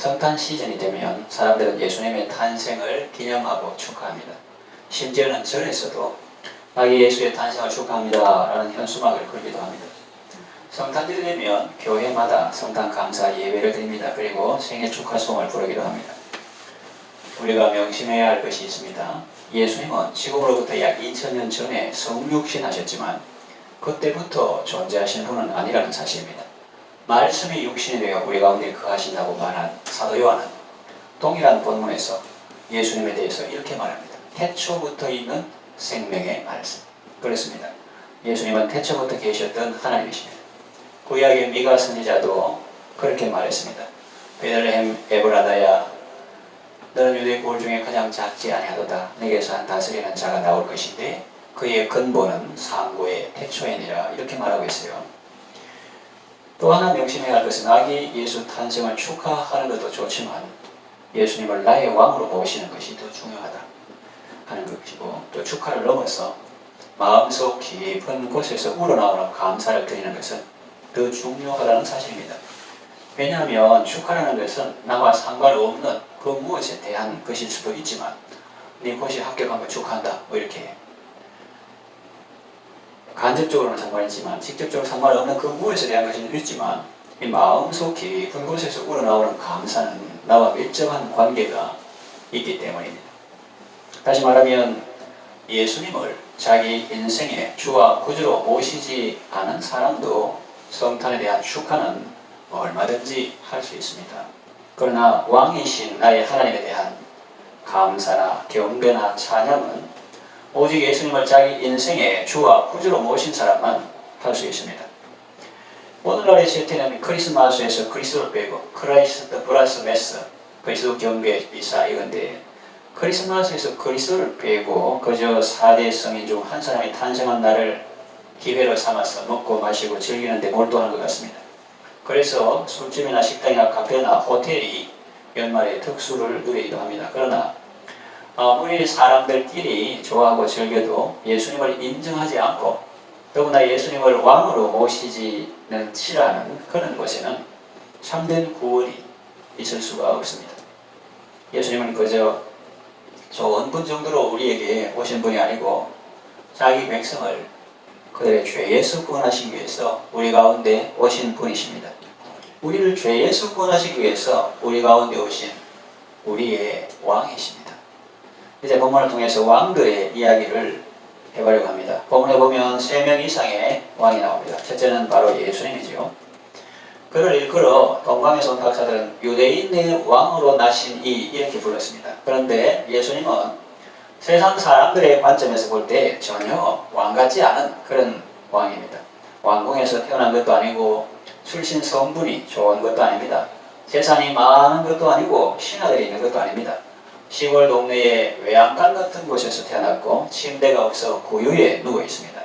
성탄 시즌이 되면 사람들은 예수님의 탄생을 기념하고 축하합니다. 심지어는 절에서도 아기 예수의 탄생을 축하합니다 라는 현수막을 걸기도 합니다. 성탄절이 되면 교회마다 성탄 감사 예배를 드립니다. 그리고 생일 축하송을 부르기도 합니다. 우리가 명심해야 할 것이 있습니다. 예수님은 지금으로부터 약 2000년 전에 성육신하셨지만 그때부터 존재하신 분은 아니라는 사실입니다. 말씀이 육신이 되어 우리 가운데 거하신다고 말한 사도 요한은 동일한 본문에서 예수님에 대해서 이렇게 말합니다. 태초부터 있는 생명의 말씀. 그렇습니다. 예수님은 태초부터 계셨던 하나님이십니다. 구약의 미가 선지자도 그렇게 말했습니다. 베들레헴 에브라다야 너는 유대 골 중에 가장 작지 아니하도다. 내게서 한 다스리는 자가 나올 것인데 그의 근본은 상고의 태초이니라 이렇게 말하고 있어요. 또 하나 명심해야 할 것은 아기 예수 탄생을 축하하는 것도 좋지만 예수님을 나의 왕으로 모시는 것이 더 중요하다 하는 것이고 또 축하를 넘어서 마음속 깊은 곳에서 우러나오는 감사를 드리는 것은 더 중요하다는 사실입니다. 왜냐하면 축하라는 것은 나와 상관없는 그 무엇에 대한 것일 수도 있지만 네 곳이 합격한 거 축하한다 뭐 이렇게 간접적으로는 상관있지만 직접적으로 상관없는 그 무엇에 대한 것이 있지만 이 마음 속 깊은 곳에서 우러나오는 감사는 나와 밀접한 관계가 있기 때문입니다. 다시 말하면 예수님을 자기 인생의 주와 구주로 모시지 않은 사람도 성탄에 대한 축하는 얼마든지 할 수 있습니다. 그러나 왕이신 나의 하나님에 대한 감사나 경배나 찬양은 오직 예수님을 자기 인생의 주와 구주로 모신 사람만 할수 있습니다. 오늘날의 시대는 크리스마스에서 그리스도를 빼고 크라이스트 플러스 메스 그리스도 경배 이사 이건데 크리스마스에서 그리스도를 빼고 그저 4대 성인 중 한 사람이 탄생한 날을 기회로 삼아서 먹고 마시고 즐기는 데 몰두하는 것 같습니다. 그래서 술집이나 식당이나 카페나 호텔이 연말에 특수를 누리기도 합니다. 그러나 아무리 사람들끼리 좋아하고 즐겨도 예수님을 인정하지 않고 더구나 예수님을 왕으로 모시지는 싫어하는 그런 곳에는 참된 구원이 있을 수가 없습니다. 예수님은 그저 좋은 분 정도로 우리에게 오신 분이 아니고 자기 백성을 그들의 죄에서 구원하시기 위해서 우리 가운데 오신 분이십니다. 우리를 죄에서 구원하시기 위해서 우리 가운데 오신 우리의 왕이십니다. 이제 본문을 통해서 왕들의 이야기를 해보려고 합니다. 본문에 보면 세 명 이상의 왕이 나옵니다. 첫째는 바로 예수님이지요. 그를 일컬어 동방에서 온 박사들은 유대인의 왕으로 나신 이 이렇게 불렀습니다. 그런데 예수님은 세상 사람들의 관점에서 볼 때 전혀 왕 같지 않은 그런 왕입니다. 왕궁에서 태어난 것도 아니고 출신 성분이 좋은 것도 아닙니다. 재산이 많은 것도 아니고 신하들이 있는 것도 아닙니다. 시골 동네의 외양간 같은 곳에서 태어났고 침대가 없어 구유에 누워 있습니다.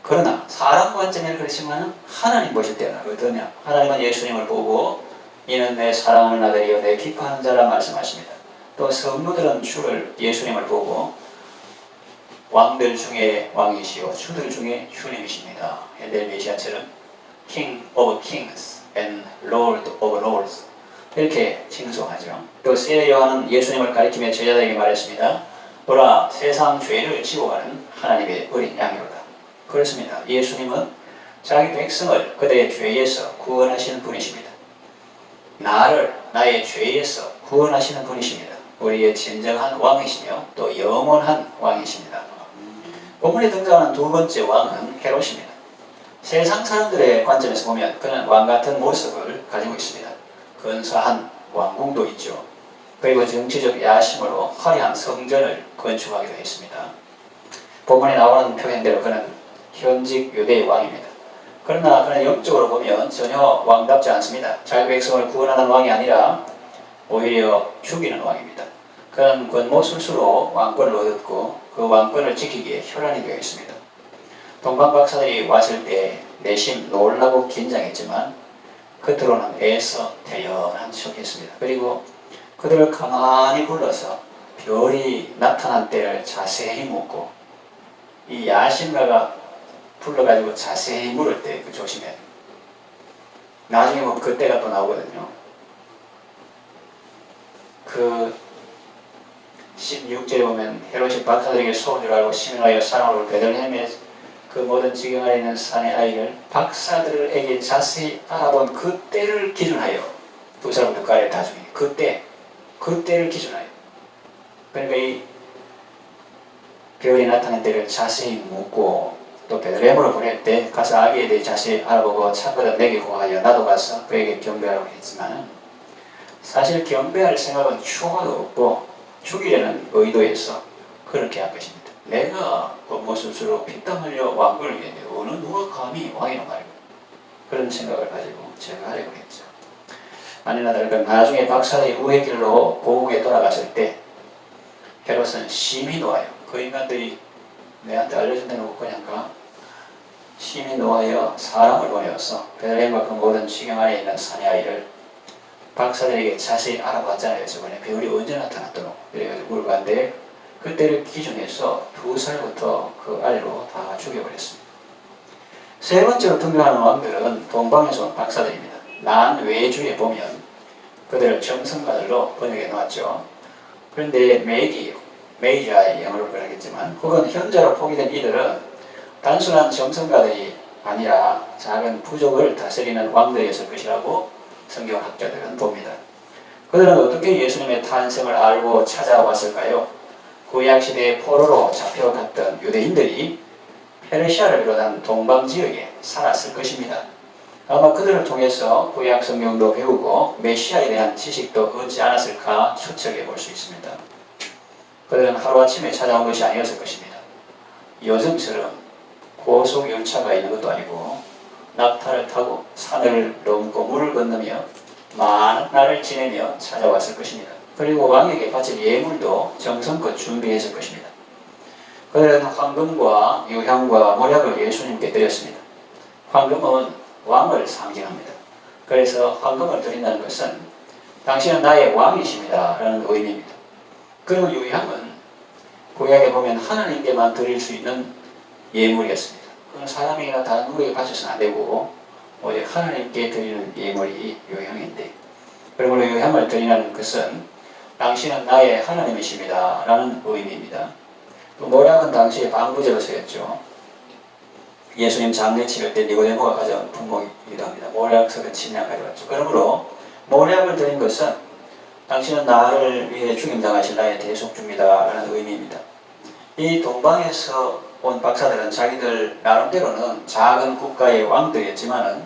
그러나 사람 관점에는 그렇지만 하나님 보실 때는 어떠냐? 하나님은 예수님을 보고 이는 내 사랑하는 아들이요 내 기뻐하는 자라 말씀하십니다. 또 성도들은 주를 예수님을 보고 왕들 중에 왕이시요 주들 중에 주님이십니다. 현대 메시아처럼 King of Kings and Lord of Lords 이렇게 칭송하죠. 또 세례 요한은 예수님을 가리키며 제자들에게 말했습니다. 보라 세상 죄를 지고 가는 하나님의 어린 양이로다. 그렇습니다. 예수님은 자기 백성을 그들의 죄에서 구원하시는 분이십니다. 나를 나의 죄에서 구원하시는 분이십니다. 우리의 진정한 왕이시며 또 영원한 왕이십니다. 본문에 등장하는 두 번째 왕은 헤롯입니다. 세상 사람들의 관점에서 보면 그는 왕 같은 모습을 가지고 있습니다. 근사한 왕궁도 있죠. 그리고 정치적 야심으로 화려한 성전을 건축하기도 했습니다. 본문에 나오는 표현대로 그는 현직 유대의 왕입니다. 그러나 그는 영적으로 보면 전혀 왕답지 않습니다. 자기 백성을 구원하는 왕이 아니라 오히려 죽이는 왕입니다. 그는 권모술수로 왕권을 얻었고 그 왕권을 지키기에 혈안이 되어 있습니다. 동방 박사들이 왔을 때 내심 놀라고 긴장했지만 겉으로는 애써 태연한 척했습니다. 그리고 그들을 가만히 불러서 별이 나타난 때를 자세히 묻고 이 야심가가 불러가지고 자세히 물을 때 그 조심해. 나중에 뭐 그때가 또 나오거든요. 그 16절에 보면 헤롯이 박사들에게 소원을 알고 시민하여 사랑으로 베들레헴의 그 모든 지경 아래 있는 산의 아이를 박사들에게 자세히 알아본 그 때를 기준하여 두 사람 가까이 다 중에 그 때 그 때를 기준하여 그러니까 이 별이 나타난 때를 자세히 묻고 또 베들레헴으로 보낼 때 가서 아기에 대해 자세히 알아보고 참거든 내게 고하여 나도 가서 그에게 경배하라고 했지만 사실 경배할 생각은 추가도 없고 죽이려는 의도에서 그렇게 한 것입니다. 내가 법모 스스로 피땀 흘려 왕국을 위했는데 어느 누가 감히 왕이란 말이고 그런 생각을 가지고 제가 하려고 했죠. 아니나 다를까 나중에 박사의 우회길로 고국에 돌아갔을 때 헤롯은 심히 놓아요. 그 인간들이 내한테 알려준 데는 없고 그냥 가. 심히 놓아여 사람을 보내어서 베들레헴과 그 모든 지경 안에 있는 사내 아이를 박사들에게 자세히 알아봤잖아요. 저번에 배울이 언제 나타났더노. 그래가지고 물어봤는데 그때를 기준해서 두 살부터 그 아래로 다 죽여버렸습니다. 세 번째로 등장하는 왕들은 동방에서 온 박사들입니다. 난 외주에 보면 그들을 정성가들로 번역해 놓았죠. 그런데 메기, 메이자의 영어로 그러겠지만 혹은 현자로 포기된 이들은 단순한 정성가들이 아니라 작은 부족을 다스리는 왕들이었을 것이라고 성경학자들은 봅니다. 그들은 어떻게 예수님의 탄생을 알고 찾아왔을까요? 구약시대에 포로로 잡혀갔던 유대인들이 페르시아를 비롯한 동방 지역에 살았을 것입니다. 아마 그들을 통해서 구약 성경도 배우고 메시아에 대한 지식도 얻지 않았을까 추측해 볼 수 있습니다. 그들은 하루아침에 찾아온 것이 아니었을 것입니다. 요즘처럼 고속 열차가 있는 것도 아니고 낙타를 타고 산을 넘고 물을 건너며 많은 날을 지내며 찾아왔을 것입니다. 그리고 왕에게 바칠 예물도 정성껏 준비했을 것입니다. 그들은 황금과 유향과 모략을 예수님께 드렸습니다. 황금은 왕을 상징합니다. 그래서 황금을 드린다는 것은 당신은 나의 왕이십니다. 라는 의미입니다. 그리고 유향은 구약에 보면 하나님께만 드릴 수 있는 예물이었습니다. 그건 사람이나 다른 누구에게 바쳐서는 안 되고 오직 하나님께 드리는 예물이 요향인데 그러므로 요향을 드리는 것은 당신은 나의 하나님이십니다. 라는 의미입니다. 또 모략은 당시에 방부제로 쓰였죠. 예수님 장례 치를 때 니고데모가 가져온 품목이기도 합니다. 모략석은 침략 가져왔죠. 그러므로 모략을 드린 것은 당신은 나를 위해 죽임당하신 나의 대속주입니다. 라는 의미입니다. 이 동방에서 온 박사들은 자기들 나름대로는 작은 국가의 왕들이었지만은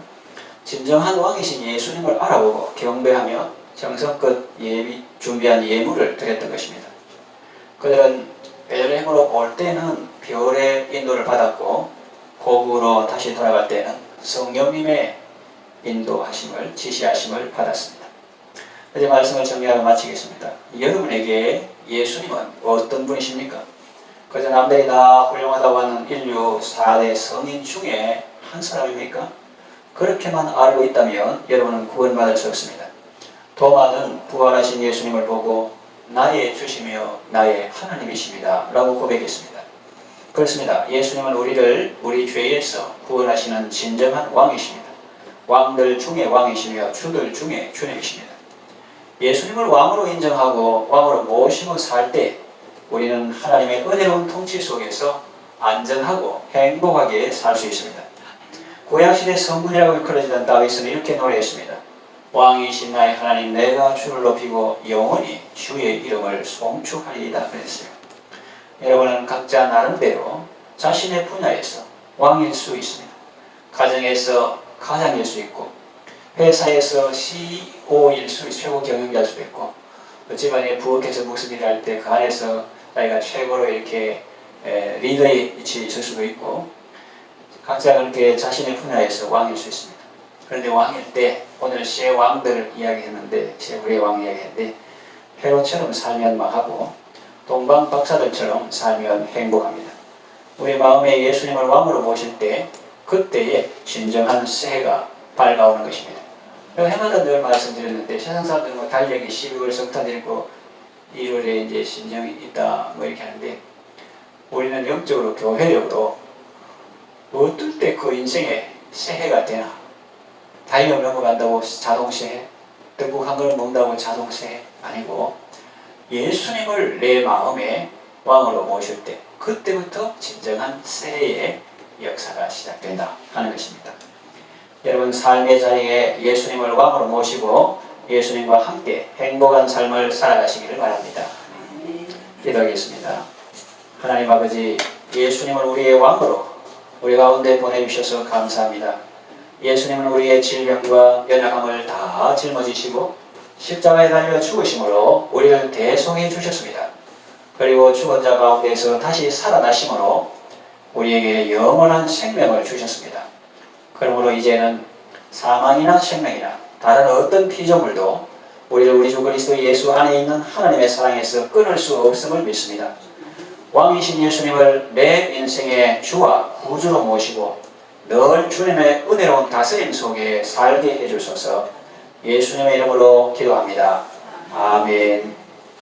진정한 왕이신 예수님을 알아보고 경배하며 정성껏 예비 준비한 예물을 드렸던 것입니다. 그들은 베들레헴으로 올 때는 별의 인도를 받았고 고국으로 다시 돌아갈 때는 성령님의 인도하심을 지시하심을 받았습니다. 이제 말씀을 정리하고 마치겠습니다. 여러분에게 예수님은 어떤 분이십니까? 그저 남들이 다 훌륭하다고 하는 인류 4대 성인 중에 한 사람입니까? 그렇게만 알고 있다면 여러분은 구원받을 수 없습니다. 도마는 부활하신 예수님을 보고 나의 주시며 나의 하나님이십니다. 라고 고백했습니다. 그렇습니다. 예수님은 우리를 우리 죄에서 구원하시는 진정한 왕이십니다. 왕들 중에 왕이시며 주들 중에 주님이십니다. 예수님을 왕으로 인정하고 왕으로 모시고 살 때 우리는 하나님의 은혜로운 통치 속에서 안전하고 행복하게 살 수 있습니다. 구약시대 성군이라고 일컬어지던 다윗은 이렇게 노래했습니다. 왕이신 나의 하나님 내가 주를 높이고 영원히 주의 이름을 송축하리이다 그랬어요. 여러분은 각자 나름대로 자신의 분야에서 왕일 수 있습니다. 가정에서 가장일 수 있고 회사에서 CEO일 수 최고 경영자일 수도 있고 집안에 부엌에서 무슨 일을 할 때 그 안에서 자기가 최고로 이렇게 리더의 위치에 있을 수도 있고 각자 그렇게 자신의 분야에서 왕일 수 있습니다. 그런데 왕일 때 오늘 세 왕들을 이야기했는데 세 우리의 왕 이야기했는데 헤로처럼 살면 망하고 동방 박사들처럼 살면 행복합니다. 우리 마음에 예수님을 왕으로 모실 때 그때에 진정한 새해가 밝아오는 것입니다. 해마다 늘 말씀드렸는데 세상 사람들은 뭐 달력이 12월 성탄일고 1월에 이제 신정이 있다 뭐 이렇게 하는데 우리는 영적으로 교회력으로 어떨 때 그 인생에 새해가 되나 다이어 넘어간다고 자동 새해 등국 한 그릇 먹는다고 자동 새해 아니고 예수님을 내 마음에 왕으로 모실 때 그때부터 진정한 새해의 역사가 시작된다 하는 것입니다. 여러분 삶의 자리에 예수님을 왕으로 모시고 예수님과 함께 행복한 삶을 살아가시기를 바랍니다. 기도하겠습니다. 하나님 아버지 예수님을 우리의 왕으로 우리 가운데 보내주셔서 감사합니다. 예수님은 우리의 질병과 연약함을 다 짊어지시고 십자가에 달려 죽으심으로 우리를 대속해 주셨습니다. 그리고 죽은 자 가운데서 다시 살아나심으로 우리에게 영원한 생명을 주셨습니다. 그러므로 이제는 사망이나 생명이나 다른 어떤 피조물도 우리를 우리 주 그리스도 예수 안에 있는 하나님의 사랑에서 끊을 수 없음을 믿습니다. 왕이신 예수님을 내 인생의 주와 구주로 모시고 늘 주님의 은혜로운 다스림 속에 살게 해주소서 예수님의 이름으로 기도합니다. 아멘.